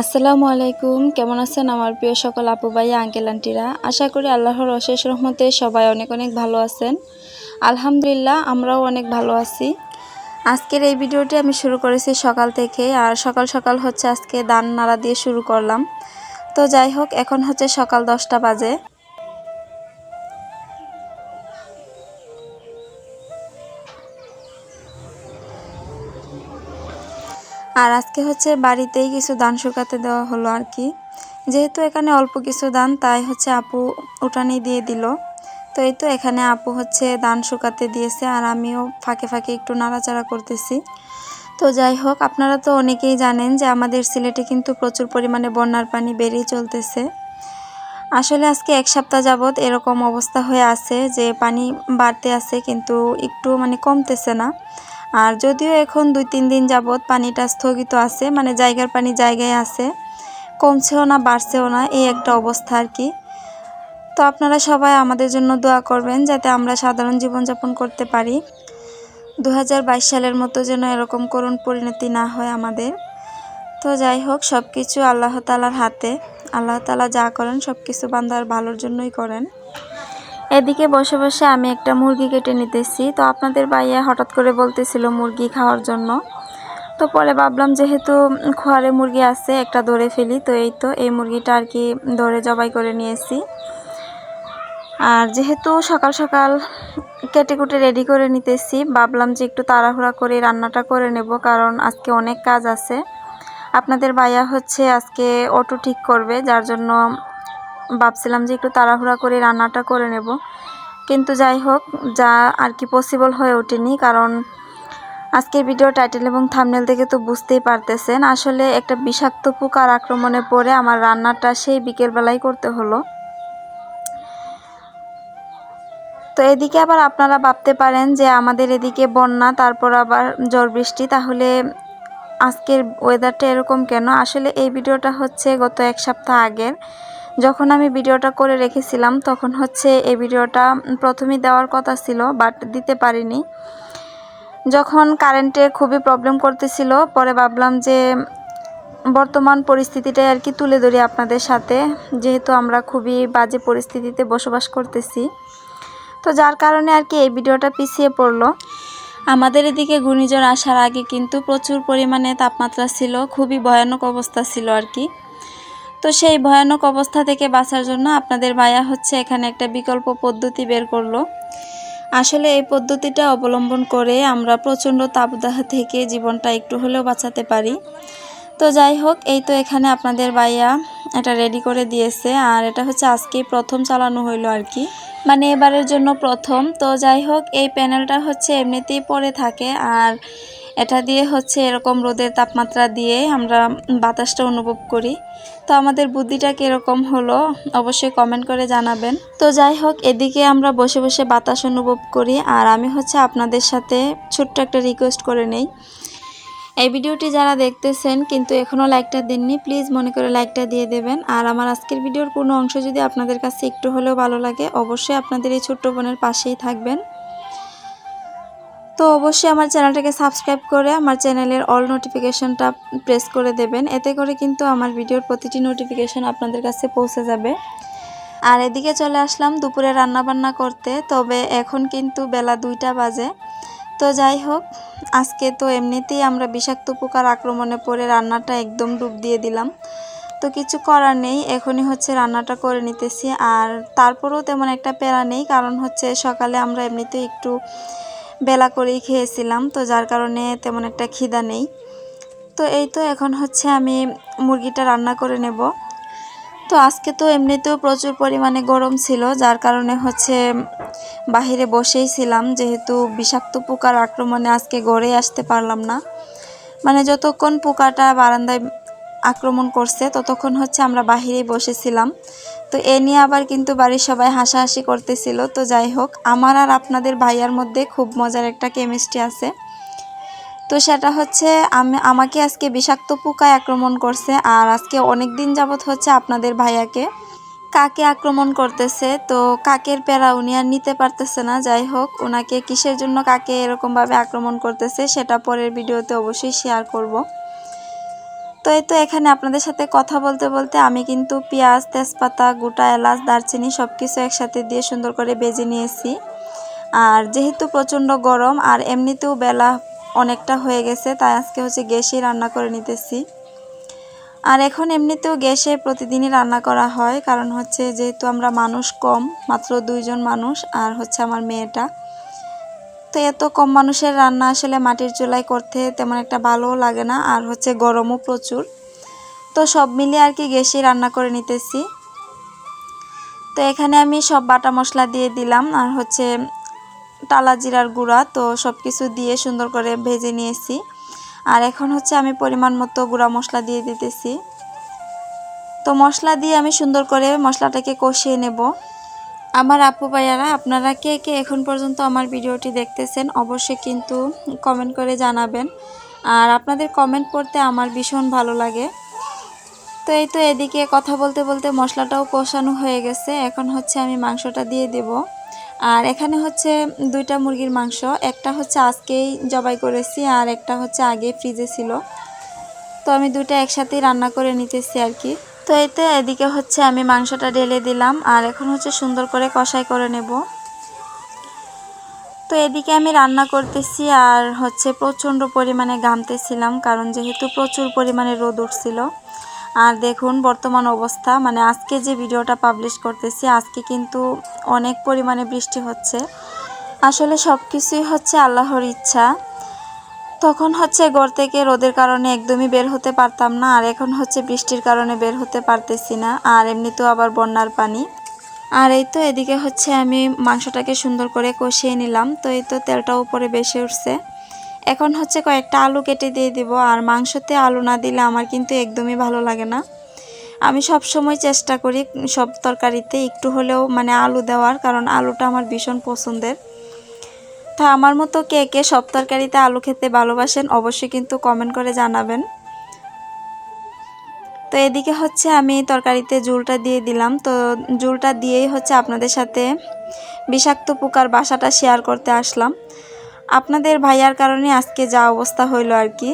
আসসালামু আলাইকুম। কেমন আছেন আমার প্রিয় সকল আপু ভাই, আঙ্কেল, আন্টিরা? আশা করি আল্লাহর অশেষ রহমতে সবাই অনেক অনেক ভালো আছেন। আলহামদুলিল্লাহ, আমরাও অনেক ভালো আছি। আজকের এই ভিডিওটি আমি শুরু করেছি সকাল থেকে, আর সকাল সকাল হচ্ছে আজকে দান নাড়া দিয়ে শুরু করলাম। তো যাই হোক, এখন হচ্ছে সকাল দশটা বাজে। আর আজকে হচ্ছে বাড়িতেই কিছু দান শুকাতে দেওয়া হলো আর কি। যেহেতু এখানে অল্প কিছু দান তাই হচ্ছে আপু উঠানি দিয়ে দিল। তো এই তো এখানে আপু হচ্ছে দান শুকাতে দিয়েছে আর আমিও ফাঁকে ফাঁকে একটু নাড়াচাড়া করতেছি। তো যাই হোক, আপনারা তো অনেকেই জানেন যে আমাদের সিলেটে কিন্তু প্রচুর পরিমাণে বন্যার পানি বেড়েই চলতেছে। আসলে আজকে এক সপ্তাহ যাবৎ এরকম অবস্থা হয়ে আছে যে পানি বাড়তে আছে, কিন্তু একটু মানে কমতেছে না। আর যদিও এখন দুই, তিন দিন যাবৎ পানিটা স্থগিত আছে মানে জায়গার পানি জায়গায় আছে, কমছেও না, বাড়ছেও না, এই একটা অবস্থা আর কি। তো আপনারা সবাই আমাদের জন্য দোয়া করবেন যাতে আমরা সাধারণ জীবনযাপন করতে পারি। দু হাজার বাইশ সালের মতো যেন এরকম করুণ পরিণতি না হয় আমাদের। তো যাই হোক সব কিছু আল্লাহ তালার হাতে। আল্লাহ তালা যা করেন সব কিছু বান্দার ভালোর জন্যই করেন। এদিকে বসে বসে আমি একটা মুরগি কেটে নিতেছি। তো আপনাদের ভাইয়া হঠাৎ করে বলতেছিল মুরগি খাওয়ার জন্য। তো পরে ভাবলাম যেহেতু খোয়ারে মুরগি আছে, একটা ধরে ফেলি। তো এই তো, এই মুরগিটা আর কি ধরে জবাই করে নিয়েছি। আর যেহেতু সকাল সকাল কেটে কুটে রেডি করে নিতেছি, ভাবলাম যে একটু তাড়াহুড়া করে রান্নাটা করে নেব, কারণ আজকে অনেক কাজ আছে। আপনাদের ভাইয়া হচ্ছে আজকে অটো ঠিক করবে, যার জন্য ভাবছিলাম যে একটু তাড়াহুড়া করে রান্নাটা করে নেব। কিন্তু যাই হোক, যা আর কি পসিবল হয়ে ওঠেনি কারণ আজকের ভিডিও টাইটেল এবং থামনেল থেকে তো বুঝতেই পারতেছেন। আসলে একটা বিষাক্ত পোকার আক্রমণে পড়ে আমার রান্নাটা সেই বিকেলবেলায় করতে হলো। তো এদিকে আবার আপনারা ভাবতে পারেন যে আমাদের এদিকে বন্যা, তারপর আবার ঝড় বৃষ্টি। তাহলে আজকের ওয়েদারটা এরকম কেন? আসলে এই ভিডিওটা হচ্ছে গত এক সপ্তাহ আগের। যখন আমি ভিডিওটা করে রেখেছিলাম, তখন হচ্ছে এই ভিডিওটা প্রথমে দেওয়ার কথা ছিল বাট দিতে পারিনি। যখন কারেন্টে খুবই প্রবলেম করতেছিল, পরে ভাবলাম যে বর্তমান পরিস্থিতিটাই আর কি তুলে ধরি আপনাদের সাথে, যেহেতু আমরা খুবই বাজে পরিস্থিতিতে বসবাস করতেছি। তো যার কারণে আর কি এই ভিডিওটা পিছিয়ে পড়ল। আমাদের এদিকে ঘূর্ণিঝড় আসার আগে কিন্তু প্রচুর পরিমাণে তাপমাত্রা ছিল, খুবই ভয়ানক অবস্থা ছিল আর কি। তো সেই ভয়ানক অবস্থা থেকে বাঁচার জন্য আপনাদের ভাইয়া হচ্ছে এখানে একটা বিকল্প পদ্ধতি বের করল। আসলে এই পদ্ধতিটা অবলম্বন করে আমরা প্রচণ্ড তাপদাহ থেকে জীবনটা একটু হলেও বাঁচাতে পারি। তো যাই হোক, এই তো এখানে আপনাদের ভাইয়া এটা রেডি করে দিয়েছে। আর এটা হচ্ছে আজকেই প্রথম চালানো হইল আর কি। মানে এবারের জন্য প্রথম। তো যাই হোক, এই প্যানেলটা হচ্ছে এমনিতেই পরে থাকে। আর এটা দিয়ে হচ্ছে এরকম রোদের তাপমাত্রা দিয়ে আমরা বাতাসটা অনুভব করি। তো আমাদের বুদ্ধিটা কীরকম হলো অবশ্যই কমেন্ট করে জানাবেন। তো যাই হোক, এদিকে আমরা বসে বসে বাতাস অনুভব করি আর আমি হচ্ছে আপনাদের সাথে ছোট্ট একটা রিকোয়েস্ট করে নেই। এই ভিডিওটি যারা দেখতেছেন কিন্তু এখনও লাইকটা দেননি প্লিজ মনে করে লাইকটা দিয়ে দেবেন। আর আমার আজকের ভিডিওর কোনো অংশ যদি আপনাদের কাছে একটু হলেও ভালো লাগে, অবশ্যই আপনাদের এই ছোট্ট বোনের পাশেই থাকবেন। তো অবশ্যই আমার চ্যানেলটাকে সাবস্ক্রাইব করে আমার চ্যানেলের অল নোটিফিকেশনটা প্রেস করে দেবেন। এতে করে কিন্তু আমার ভিডিওর প্রতিটি নোটিফিকেশন আপনাদের কাছে পৌঁছে যাবে। আর এদিকে চলে আসলাম দুপুরে রান্না বান্না করতে, তবে এখন কিন্তু বেলা দুইটা বাজে। তো যাই হোক, আজকে তো এমনিতেই আমরা বিষাক্ত পোকার আক্রমণে পড়ে রান্নাটা একদম ডুব দিয়ে দিলাম। তো কিছু করার নেই, এখনই হচ্ছে রান্নাটা করে নিতেছি। আর তারপরেও তেমন একটা প্যারা নেই, কারণ হচ্ছে সকালে আমরা এমনিতেই একটু বেলা করেই খেয়েছিলাম, তো যার কারণে তেমন একটা খিদা নেই। তো এই তো এখন হচ্ছে আমি মুরগিটা রান্না করে নেব। তো আজকে তো এমনিতেও প্রচুর পরিমাণে গরম ছিল, যার কারণে হচ্ছে বাহিরে বসেই ছিলাম, যেহেতু বিষাক্ত পোকার আক্রমণে আজকে গড়ে আসতে পারলাম না। মানে যতক্ষণ পোকাটা বারান্দায় আক্রমণ করছে, ততক্ষণ হচ্ছে আমরা বাহিরেই বসেছিলাম। তো এ নিয়ে আবার কিন্তু বাড়ির সবাই হাসাহাসি করতেছিল। তো যাই হোক, আমার আর আপনাদের ভাইয়ার মধ্যে খুব মজার একটা কেমিস্ট্রি আছে। তো সেটা হচ্ছে, আমি, আমাকে আজকে বিষাক্ত পোকায় আক্রমণ করছে আর আজকে অনেক দিন যাবৎ হচ্ছে আপনাদের ভাইয়াকে। কাকে আক্রমণ করতেছে? তো কাকের প্যারা উনি আর নিতে পারতেছে না। যাই হোক ওনাকে কিসের জন্য কাকে এরকমভাবে আক্রমণ করতেছে, সেটা পরের ভিডিওতে অবশ্যই শেয়ার করব। তো এই তো এখানে আপনাদের সাথে কথা বলতে বলতে আমি কিন্তু পেঁয়াজ, তেজপাতা, গোটা এলাচ, দারচিনি সব কিছু একসাথে দিয়ে সুন্দর করে বেজে নিয়েছি। আর যেহেতু প্রচণ্ড গরম, আর এমনিতেও বেলা অনেকটা হয়ে গেছে, তাই আজকে হচ্ছে গ্যাসেই রান্না করে নিতেছি। আর এখন এমনিতেও গ্যাসে প্রতিদিনই রান্না করা হয়, কারণ হচ্ছে যেহেতু আমরা মানুষ কম, মাত্র দুইজন মানুষ, আর হচ্ছে আমার মেয়েটা। তো এত কম মানুষের রান্না আসলে মাটির চুলায় করতে তেমন একটা ভালোও লাগে না, আর হচ্ছে গরমও প্রচুর। তো সব মিলিয়ে আর কি গ্যাসেই রান্না করে নিতেছি। তো এখানে আমি সব বাটা মশলা দিয়ে দিলাম, আর হচ্ছে টালা জিরার গুঁড়া, তো সব কিছু দিয়ে সুন্দর করে ভেজে নিয়েছি। আর এখন হচ্ছে আমি পরিমাণ মতো গুঁড়া মশলা দিয়ে দিতেছি। তো মশলা দিয়ে আমি সুন্দর করে মশলাটাকে কষিয়ে নেব। আমার আপু ভাইয়ারা, আপনারা কে কে এখন পর্যন্ত আমার ভিডিওটি দেখতেছেন অবশ্যই কিন্তু কমেন্ট করে জানাবেন। আর আপনাদের কমেন্ট পড়তে আমার ভীষণ ভালো লাগে। তো এই তো এদিকে কথা বলতে বলতে মশলাটাও কষানো হয়ে গেছে। এখন হচ্ছে আমি মাংসটা দিয়ে দেব। আর এখানে হচ্ছে দুইটা মুরগির মাংস, একটা হচ্ছে আজকেই জবাই করেছি আর একটা হচ্ছে আগে ফ্রিজে ছিল। তো আমি দুটো একসাথেই রান্না করে নিতেছি আর কি। তো এতে এদিকে হচ্ছে আমি মাংসটা ঢেলে দিলাম আর এখন হচ্ছে সুন্দর করে কষাই করে নেব। তো এদিকে আমি রান্না করতেছি আর হচ্ছে প্রচণ্ড পরিমাণে ঘামতেছিলাম কারণ যেহেতু প্রচুর পরিমাণে রোদ উঠছিল। আর দেখুন বর্তমান অবস্থা মানে আজকে যে ভিডিওটা পাবলিশ করতেছি, আজকে কিন্তু অনেক পরিমাণে বৃষ্টি হচ্ছে। আসলে সব কিছুই হচ্ছে আল্লাহর ইচ্ছা। তখন হচ্ছে ঘর থেকে রোদের কারণে একদমই বের হতে পারতাম না, আর এখন হচ্ছে বৃষ্টির কারণে বের হতে পারতেছি না, আর এমনিতেও আবার বন্যার পানি। আর এই তো এদিকে হচ্ছে আমি মাংসটাকে সুন্দর করে কষিয়ে নিলাম, তো এই তো তেলটা উপরে বেশি উঠছে। এখন হচ্ছে কয়েকটা আলু কেটে দিয়ে দিব, আর মাংসতে আলু না দিলে আমার কিন্তু একদমই ভালো লাগে না। আমি সব সময় চেষ্টা করি সব তরকারিতে একটু হলেও মানে আলু দেওয়ার, কারণ আলুটা আমার ভীষণ পছন্দের। তা আমার মতো কে কে সব তরকারিতে আলু খেতে ভালোবাসেন অবশ্যই কিন্তু কমেন্ট করে জানাবেন। তো এদিকে হচ্ছে আমি তরকারিতে জুলটা দিয়ে দিলাম। তো জুলটা দিয়েই হচ্ছে আপনাদের সাথে বিষাক্ত পোকার বাসাটা শেয়ার করতে আসলাম। আপনাদের ভাইয়ার কারণে আজকে যা অবস্থা হইল আর কি।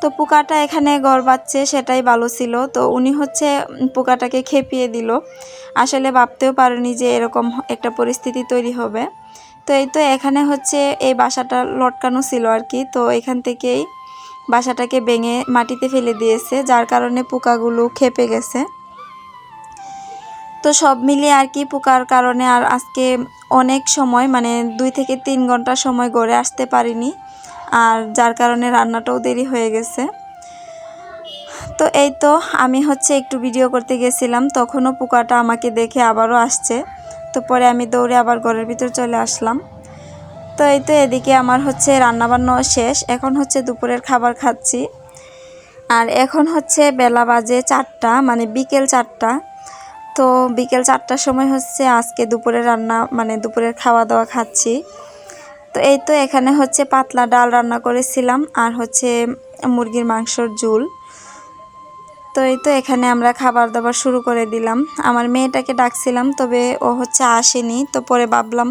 তো পোকাটা এখানে ঘর বাচ্ছে সেটাই ভালো ছিল। তো উনি হচ্ছে পোকাটাকে খেপিয়ে দিল। আসলে ভাবতেও পারেনি যে এরকম একটা পরিস্থিতি তৈরি হবে। তো এই তো এখানে হচ্ছে এই বাসাটা লটকানো ছিল আর কি। তো এখান থেকেই বাসাটাকে ভেঙে মাটিতে ফেলে দিয়েছে, যার কারণে পোকাগুলো খেপে গেছে। তো সব মিলিয়ে আর কি পোকার কারণে আর আজকে অনেক সময় মানে দুই থেকে তিন ঘণ্টা সময় গড়ে আসতে পারিনি। আর যার কারণে রান্নাটাও দেরি হয়ে গেছে। তো এই তো আমি হচ্ছে একটু ভিডিও করতে গেছিলাম, তখনও পোকাটা আমাকে দেখে আবারও আসছে। তো পরে আমি দৌড়ে আবার ঘরের ভিতর চলে আসলাম। তো এই তো এদিকে আমার হচ্ছে রান্নাবান্নাও শেষ। এখন হচ্ছে দুপুরের খাবার খাচ্ছি। আর এখন হচ্ছে বেলা বাজে চারটা মানে বিকেল চারটা। তো বিকেল চারটার সময় হচ্ছে আজকে দুপুরে রান্না মানে দুপুরের খাওয়া দাওয়া খাচ্ছি। তো এই তো এখানে হচ্ছে পাতলা ডাল রান্না করেছিলাম। আর হচ্ছে মুরগির মাংসর ঝুল। তো এই তো এখানে আমরা খাবার দাবার শুরু করে দিলাম। আমার মেয়েটাকে ডাকছিলাম, তবে ও হচ্ছে আসেনি, তো পরে ভাবলাম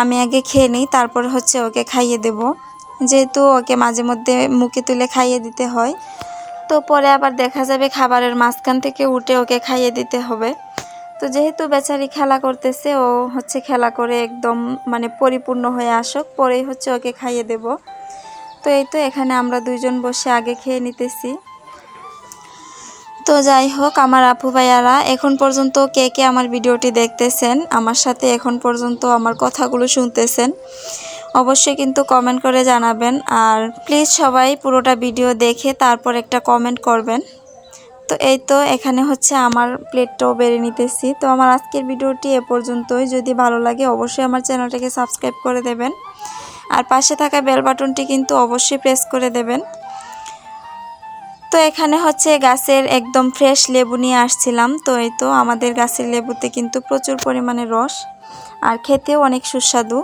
আমি আগে খেয়ে নিই, তারপর হচ্ছে ওকে খাইয়ে দেব। যেহেতু ওকে মাঝে মধ্যে মুখে তুলে খাইয়ে দিতে হয়, তো পরে আবার দেখা যাবে খাবারের মাঝখান থেকে উঠে ওকে খাইয়ে দিতে হবে। তো যেহেতু বেচারি খেলা করতেছে, ও হচ্ছে খেলা করে একদম মানে পরিপূর্ণ হয়ে আসুক, পরেই হচ্ছে ওকে খাইয়ে দেব। তো এই তো এখানে আমরা দুইজন বসে আগে খেয়ে নিতেছি। তো যাই হোক, আমার আপু ভাইয়ারা, এখন পর্যন্ত কে কে আমার ভিডিওটি দেখতেছেন, আমার সাথে এখন পর্যন্ত আমার কথাগুলো শুনতেছেন, অবশ্যই কিন্তু কমেন্ট করে জানাবেন। আর প্লিজ সবাই পুরোটা ভিডিও দেখে তারপর একটা কমেন্ট করবেন। তো এই তো, এখানে হচ্ছে আমার প্লেটটাও বেড়ে নিতেছি। তো আমার আজকের ভিডিওটি এ পর্যন্তই। যদি ভালো লাগে, অবশ্যই আমার চ্যানেলটাকে সাবস্ক্রাইব করে দেবেন। আর পাশে থাকা বেল বাটনটি কিন্তু অবশ্যই প্রেস করে দেবেন। তো এখানে হচ্ছে গাছের একদম ফ্রেশ লেবু নিয়ে আসছিলাম। তো এই তো আমাদের গাছের লেবুতে কিন্তু প্রচুর পরিমাণে রস আর খেতেও অনেক সুস্বাদু।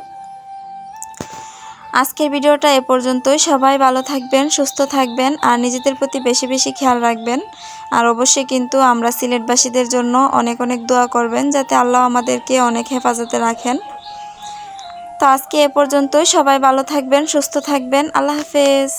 আজকের ভিডিওটা এ পর্যন্তই। সবাই ভালো থাকবেন, সুস্থ থাকবেন আর নিজেদের প্রতি বেশি বেশি খেয়াল রাখবেন। আর অবশ্যই কিন্তু আমরা সিলেটবাসীদের জন্য অনেক অনেক দোয়া করবেন যাতে আল্লাহ আমাদেরকে অনেক হেফাজতে রাখেন। তো আজকে এ পর্যন্তই। সবাই ভালো থাকবেন, সুস্থ থাকবেন। আল্লাহ হাফেজ।